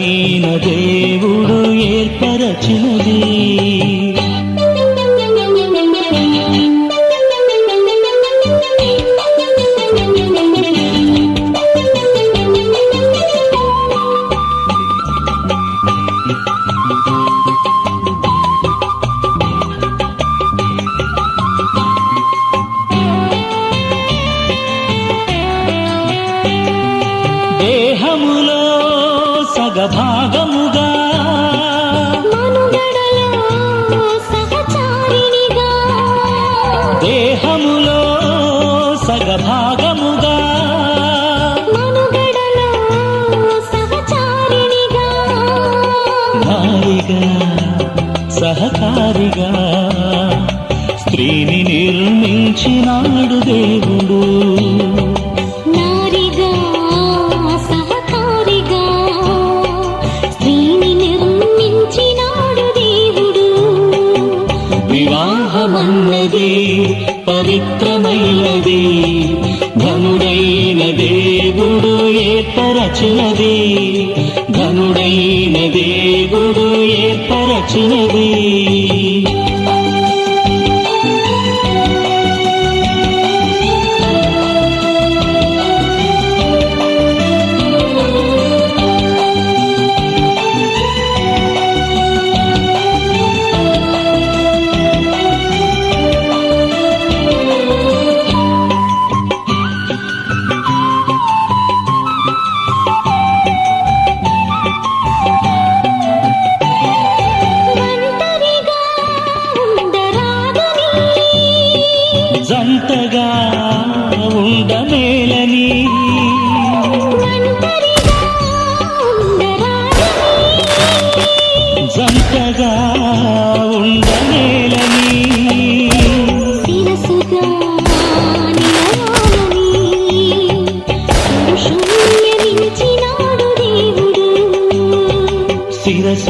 సరైన దేవుడు ఏర్పరచినది. సహచారిణిగా. దేహములో సగభాగముగా. నారిగా సహకారిగా స్త్రీని నిర్మించినాడు దేవుడు. ఏర్పరచినది ధనుడైన దేవుడు ఏర్పరచినది.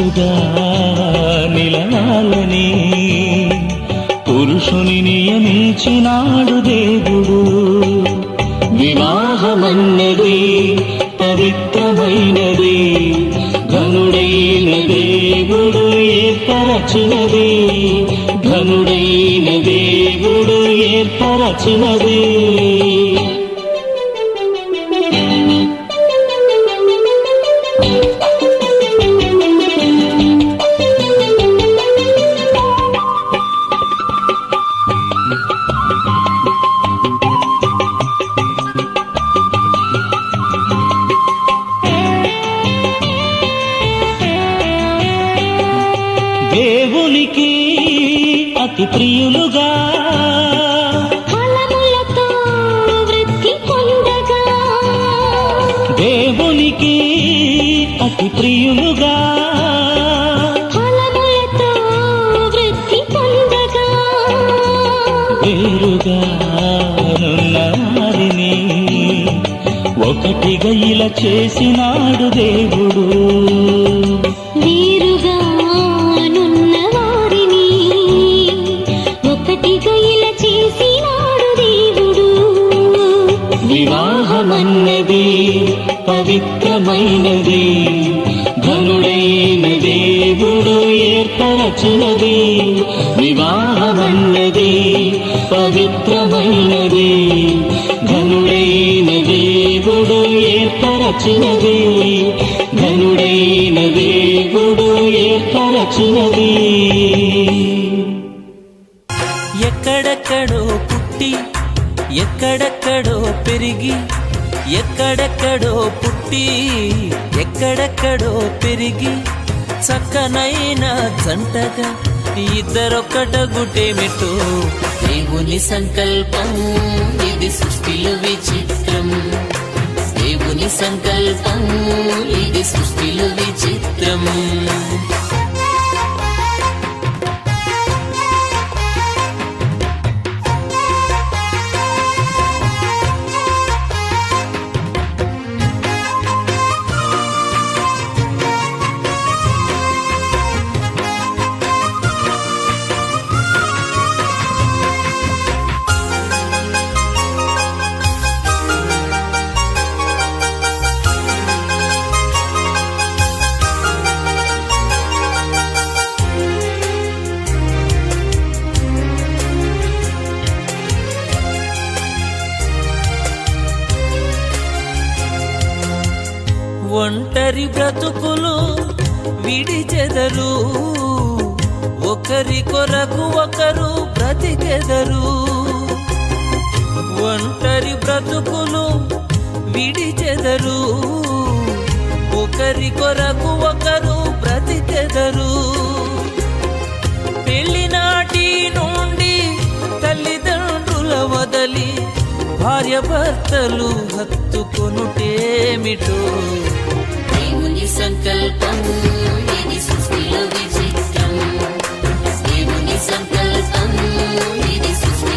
మనసుగా నిలవాలని పురుషుని నియమించినాడు దేవుడు. వివాహమన్నది పవిత్రమైనది ధనుడైన దేవుడు ఏర్పరచినది ధనుడైన దేవుడు ఏర్పరచినది. అతి ప్రియులుగా దేవునికి అతి ప్రియులుగా. ఫలములతో వృద్ధి పొందగా. వేరుగా నున్న వారిని ఒకటిగా ఇలా చేసినాడు దేవుడు. వివాహమన్నది పవిత్రమైనది. ధనుడైన దేవుడు ఏర్పరచినది. వివాహమన్నది పవిత్రమైనది. ధనుడైన దేవుడు ఏర్పరచినది. ధనుడైన దేవుడు ఏర్పరచినది. ఎక్కడెక్కడో పుట్టి ఎక్కడెక్కడో పెరిగి ఎక్కడెక్కడో పుట్టి ఎక్కడెక్కడో పెరిగి చక్కనైన జంటగా ఇద్దరొక్కట గుటేమిటో దేవుని సంకల్పం ఇది సృష్టిలో విచిత్రం. దేవుని సంకల్పం ఇది సృష్టిలో విచిత్రం. ఒంటరి బ్రతుకులు విడిచెదరు ఒకరి కొరకు ఒకరు బ్రతికెదరు ఒంటరి బ్రతుకులు విడిచెదరు ఒకరి కొరకు ఒకరు బ్రతికెదరు పెళ్ళినాటి నుండి తల్లిదండ్రుల వదలి భార్య భర్తలు హత్తుకొనుటేమిటో దేవుని సంకల్పం ఇది సృష్టిలో విచిత్రం. దేవుని సంకల్పం ఇది సృష్టి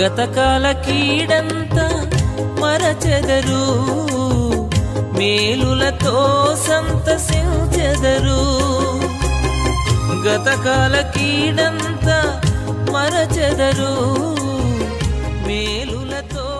గతకాల కీడంత మరచెదరు. మేలులతో సంతసించెదరు. గతకాల కీడంత మరచెదరు. మేలులతో